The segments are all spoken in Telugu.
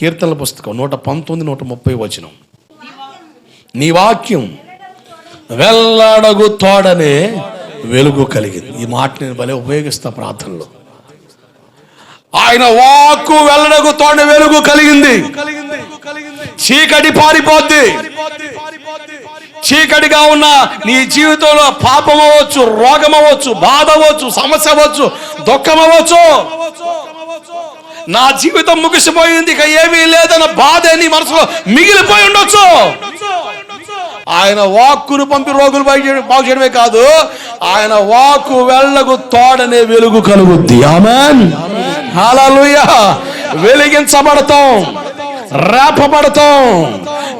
కీర్తనల పుస్తకం నూట పంతొమ్మిది నూట ముప్పై వచనం. నీ వాక్యం వెళ్ళడగు తోడనే వెలుగు కలిగింది. ఈ మాట నేను భలే ఉపయోగిస్తా ప్రార్థనలో. ఆయన వాక్కు వెళ్ళడగు తోడ వెలుగు కలిగింది. చీకటి పారిపోద్ది. చీకటిగా ఉన్న నీ జీవితంలో పాపం అవ్వచ్చు రోగం అవ్వచ్చు బాధ అవ్వచ్చు సమస్య అవ్వచ్చు దుఃఖం అవ్వచ్చు నా జీవితం ముగిసిపోయింది ఇక ఏమీ లేదన్న బాధ నీ మనసులో మిగిలిపోయి ఉండొచ్చు. ఆయన వాక్కును పంపి రోగులు బాగు బాగు చేయడమే కాదు ఆయన వాక్కు వెళ్ళకు తోడనే వెలుగు కలుగుద్ది. ఆమెన్. హాలూయ వెలిగించబడతాం రేపబడతాం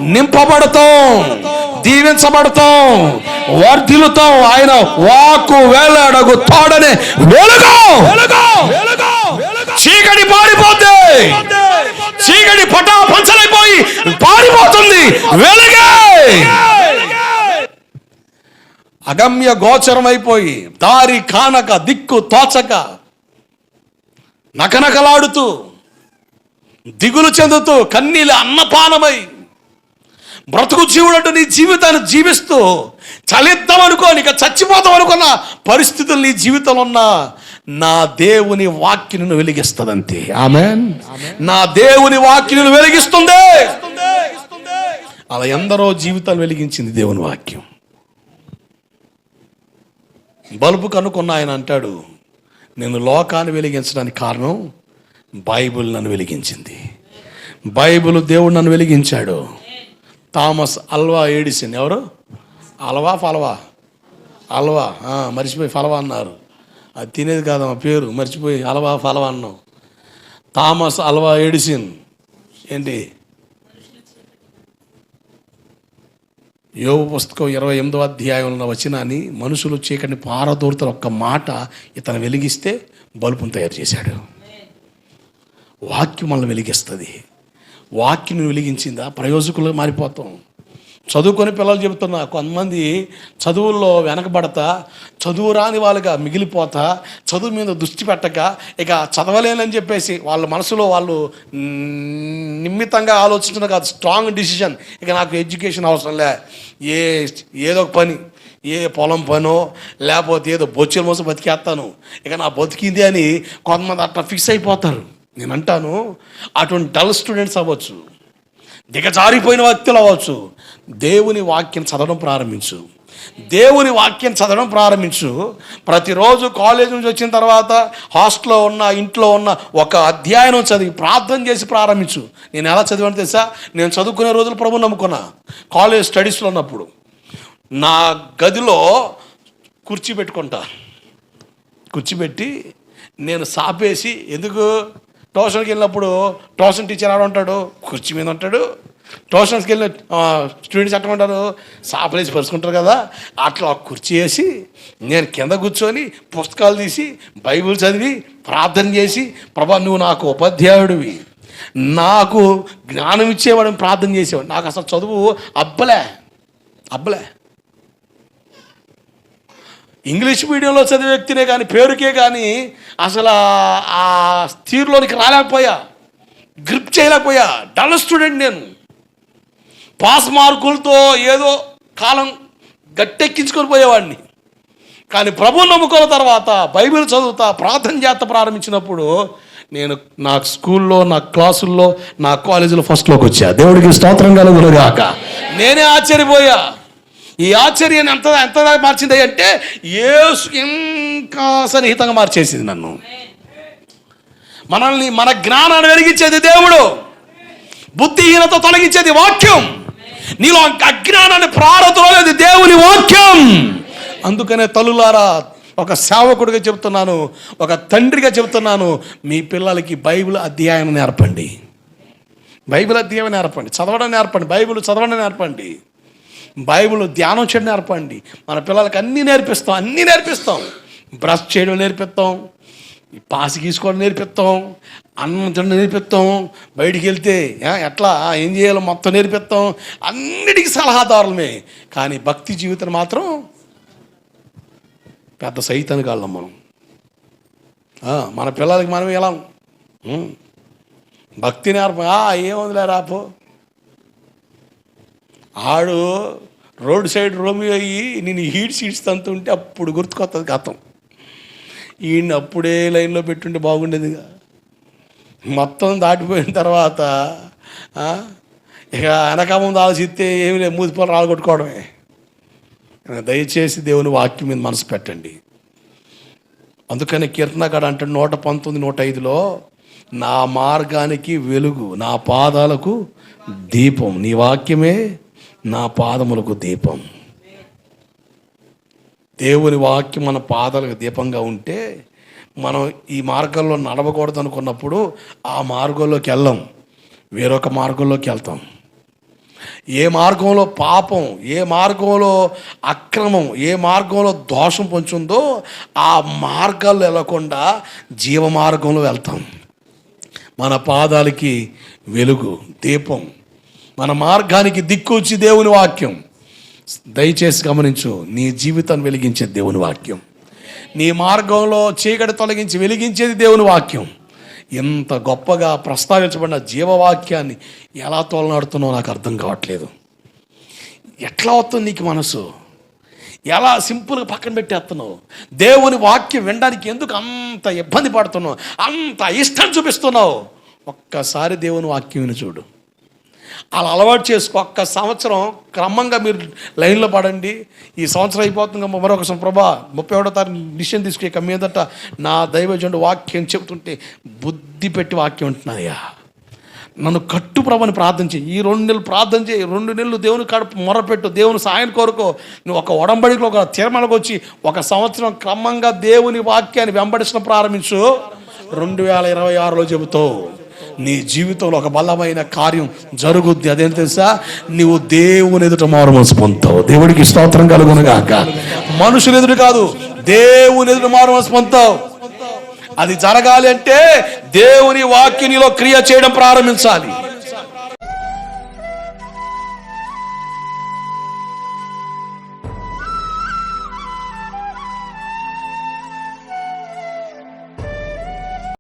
నింపబడతాం దీవించబడతాం వర్ధిల్లుతాం. ఆయన వాక్కు వేలాడగు తోడనే వెలుగు. చీకటి పారిపోద్ది చీకటి పటా పంచలైపోయి పారిపోతుంది. వెలుగే! అగమ్య గోచరమైపోయి దారి కానక దిక్కు తోచక నకనకలాడుతూ దిగులు చెందుతూ కన్నీళ్ళ అన్నపానమై బ్రతుకు జీవుడంటూ నీ జీవితాన్ని జీవిస్తూ చలిద్దాం అనుకోని ఇక చచ్చిపోతాం అనుకున్న పరిస్థితులు నీ జీవితంలో ఉన్న నా దేవుని వాక్యను వెలిగిస్తుంది అంతే ఆమె నా దేవుని వాక్యను వెలిగిస్తుంది. అలా ఎందరో జీవితాలు వెలిగించింది దేవుని వాక్యం. బల్బు కనుక్కున్న ఆయన అంటాడు నేను లోకాన్ని వెలిగించడానికి కారణం బైబిల్ నన్ను వెలిగించింది. బైబిల్ దేవుడు నన్ను వెలిగించాడు. థామస్ అల్వా ఏడిసిన్ ఎవరు? అల్వా ఫలవా? అల్వా మర్చిపోయి ఫలవా అన్నారు. అది తినేది కాదమ్మా పేరు మర్చిపోయి అలవా ఫలవా అన్నాం. Thomas Alva Edison. ఏంటి? యోగ పుస్తకం ఇరవై ఎనిమిదో అధ్యాయంలో వచ్చినాని మనుషులు చీకటిని పారదోరుతారు ఒక్క మాట ఇతను వెలిగిస్తే బల్బును తయారు చేశాడు. వాక్యం మనల్ని వెలిగిస్తుంది. వాక్యం వెలిగించిందా? ప్రయోజకులు మారిపోతాం. చదువుకొని పిల్లలు చెబుతున్నా కొంతమంది చదువుల్లో వెనకబడతా చదువు రాని వాళ్ళుగా మిగిలిపోతా చదువు మీద దృష్టి పెట్టక ఇక చదవలేనని చెప్పేసి వాళ్ళ మనసులో వాళ్ళు నిమ్మితంగా ఆలోచించిన ఆలోచించడం కాదు స్ట్రాంగ్ డిసిషన్ ఇక నాకు ఎడ్యుకేషన్ అవసరం లే. ఏ ఏదో ఒక పని ఏ పొలం పనో లేకపోతే ఏదో బొచ్చెల మోసం బతికేస్తాను. ఇక నా బతికింది అని కొంతమంది అట్లా ఫిక్స్ అయిపోతారు. నేను అంటాను అటువంటి డల్ స్టూడెంట్స్ అవ్వచ్చు. దిగజారిపోయిన వ్యక్తులు అవ్వచ్చు. దేవుని వాక్యం చదవడం ప్రారంభించు. దేవుని వాక్యం చదవడం ప్రారంభించు. ప్రతిరోజు కాలేజ్ నుంచి వచ్చిన తర్వాత హాస్టల్లో ఉన్న ఇంట్లో ఉన్న ఒక అధ్యయనం చదివి ప్రార్థన చేసి ప్రారంభించు. నేను ఎలా చదివాను తెలుసా? నేను చదువుకునే రోజులు ప్రభు నమ్ముకున్నా. కాలేజ్ స్టడీస్లో ఉన్నప్పుడు. నా గదిలో కుర్చీ పెట్టుకుంటా. కూర్చోబెట్టి నేను సాపేసి ఎందుకు? ట్యూషన్కి వెళ్ళినప్పుడు ట్యూషన్ టీచర్ ఆడ ఉంటాడు కుర్చీ మీద ఉంటాడు. ట్యూషన్స్కి వెళ్ళిన స్టూడెంట్స్ ఎట్లా ఉంటారు? సాపలేసి పరుచుకుంటారు కదా. అట్లా కుర్చీ వేసి నేను కింద కూర్చొని పుస్తకాలు తీసి బైబిల్ చదివి ప్రార్థన చేసి ప్రభా నువ్వు నాకు ఉపాధ్యాయుడివి. నాకు జ్ఞానం ఇచ్చేవాడిని ప్రార్థన చేసేవాడు నాకు అసలు చదువు అబ్బలే. అబ్బలే. ఇంగ్లీష్ మీడియంలో చదివే వ్యక్తినే కానీ పేరుకే కానీ అసలు ఆ- తీరులోనికి రాలేకపోయా. గ్రిప్ చేయలేకపోయా. డల్ స్టూడెంట్ నేను. పాస్ మార్కులతో ఏదో కాలం గట్టెక్కించుకొని పోయేవాడిని. కానీ ప్రభు నమ్ముకున్న తర్వాత బైబిల్ చదువుతా ప్రార్థన చేత ప్రారంభించినప్పుడు నేను నా స్కూల్లో నా క్లాసుల్లో నా కాలేజీలో ఫస్ట్లోకి వచ్చా. దేవుడికి స్తోత్రం కలుగులుగాక నేనే ఆశ్చర్యపోయా. ఈ ఆశ్చర్యాన్ని ఎంత ఎంత మార్చింది అంటే యేసు ఇంకా సన్నిహితంగా మార్చేసింది నన్ను. మనల్ని మన జ్ఞానాన్ని వెలిగించేది దేవుడు. బుద్ధిహీనత తొలగించేది వాక్యం. నీలో అజ్ఞానాన్ని ప్రారంభలేదు దేవుని వాక్యం. అందుకనే తల్లులారా ఒక సేవకుడిగా చెప్తున్నాను ఒక తండ్రిగా చెబుతున్నాను మీ పిల్లలకి బైబిల్ అధ్యాయం నేర్పండి. బైబిల్ అధ్యాయం నేర్పండి చదవడం నేర్పండి బైబిల్ చదవడం నేర్పండి. బైబిల్ ధ్యానం చేయడం నేర్పండి. మన పిల్లలకి అన్నీ నేర్పిస్తాం అన్నీ నేర్పిస్తాం. బ్రష్ చేయడం నేర్పిస్తాం ఈ పాసి గీసుకోవడం నేర్పిస్తాం అన్నం తినడం నేర్పిస్తాం బయటికి వెళ్తే ఎట్లా ఏం చేయాలో మొత్తం నేర్పిస్తాం. అన్నిటికీ సలహాదారులమే. కానీ భక్తి జీవితం మాత్రం పెద్ద సైతానికి వాళ్ళం మనం. మన పిల్లలకి మనం ఎలా భక్తి నేర్ప ఏముందిలే రాపో ఆడు రోడ్ సైడ్ రోమియో అయ్యి నేను హీట్ సీట్స్ తంతుంటే అప్పుడు గుర్తుకొస్తుంది గతం. ఈయన అప్పుడే లైన్లో పెట్టుంటే బాగుండేదిగా. మొత్తం దాటిపోయిన తర్వాత ఇక వెనక ముందు ఆలోచిస్తే ఏమి లేదు మూతిపోలు రాలగొట్టుకోవడమే దయచేసి దేవుని వాక్యం మీద మనసు పెట్టండి. అందుకని కీర్తనగాడు అంటే నూట పంతొమ్మిది నూట ఐదులో నా మార్గానికి వెలుగు నా పాదాలకు దీపం నీ వాక్యమే నా పాదములకు దీపం. దేవుని వాక్యం మన పాదాలకు దీపంగా ఉంటే మనం ఈ మార్గంలో నడవకూడదు అనుకున్నప్పుడు ఆ మార్గంలోకి వెళ్ళాం. వేరొక మార్గంలోకి వెళ్తాం. ఏ మార్గంలో పాపం ఏ మార్గంలో అక్రమం ఏ మార్గంలో దోషం పొంచుందో ఆ మార్గాల్లో వెళ్ళకుండా జీవ మార్గంలో వెళ్తాం. మన పాదాలకి వెలుగు దీపం మన మార్గానికి దిక్కుచ్చి దేవుని వాక్యం. దయచేసి గమనించు నీ జీవితాన్ని వెలిగించే దేవుని వాక్యం. నీ మార్గంలో చీకటి తొలగించి వెలిగించేది దేవుని వాక్యం. ఎంత గొప్పగా ప్రస్తావించబడిన జీవవాక్యాన్ని ఎలా తోలనాడుతున్నావు నాకు అర్థం కావట్లేదు. ఎట్లా వస్తుంది నీకు మనసు? ఎలా సింపుల్గా పక్కన పెట్టేస్తున్నావు? దేవుని వాక్యం వినడానికి ఎందుకు అంత ఇబ్బంది పడుతున్నావు? అంత ఇష్టం చూపిస్తున్నావు? ఒక్కసారి దేవుని వాక్యం చూడు. అలా అలవాటు చేసుకో. ఒక్క సంవత్సరం క్రమంగా మీరు లైన్లో పడండి. ఈ సంవత్సరం అయిపోతుంది మరొక ప్రభా ముప్పై ఒకటో తారీఖు డిసిషన్ తీసుకుని ఇక మీదట నా దైవజనుడు వాక్యం చెబుతుంటే బుద్ధి పెట్టి వాక్యం ఉంటున్నాయా నన్ను కట్టు ప్రభని ప్రార్థన చేయి. ఈ రెండు నెలలు ప్రార్థన చేయి. రెండు నెలలు దేవుని కాడ మొరపెట్టు. దేవుని సాయం కోరుకో. నువ్వు ఒక ఒడంబడికలో ఒక తీర్మాలకు వచ్చి ఒక సంవత్సరం క్రమంగా దేవుని వాక్యాన్ని వెంబడించడం ప్రారంభించు. రెండు వేల ఇరవై ఆరులో చెబుతావు. నీ జీవితంలో ఒక బలమైన కార్యం జరుగుద్ది. అదేం తెలుసా? నీవు దేవుని ఎదుట మారుమనసు పొందుతావు. దేవుడికి స్తోత్రం కలుగునుగాక మనుషులు ఎదురు కాదు దేవుని ఎదుట మారుమనసు పొందుతావు. అది జరగాలి అంటే దేవుని వాక్యం నీలో క్రియ చేయడం ప్రారంభించాలి.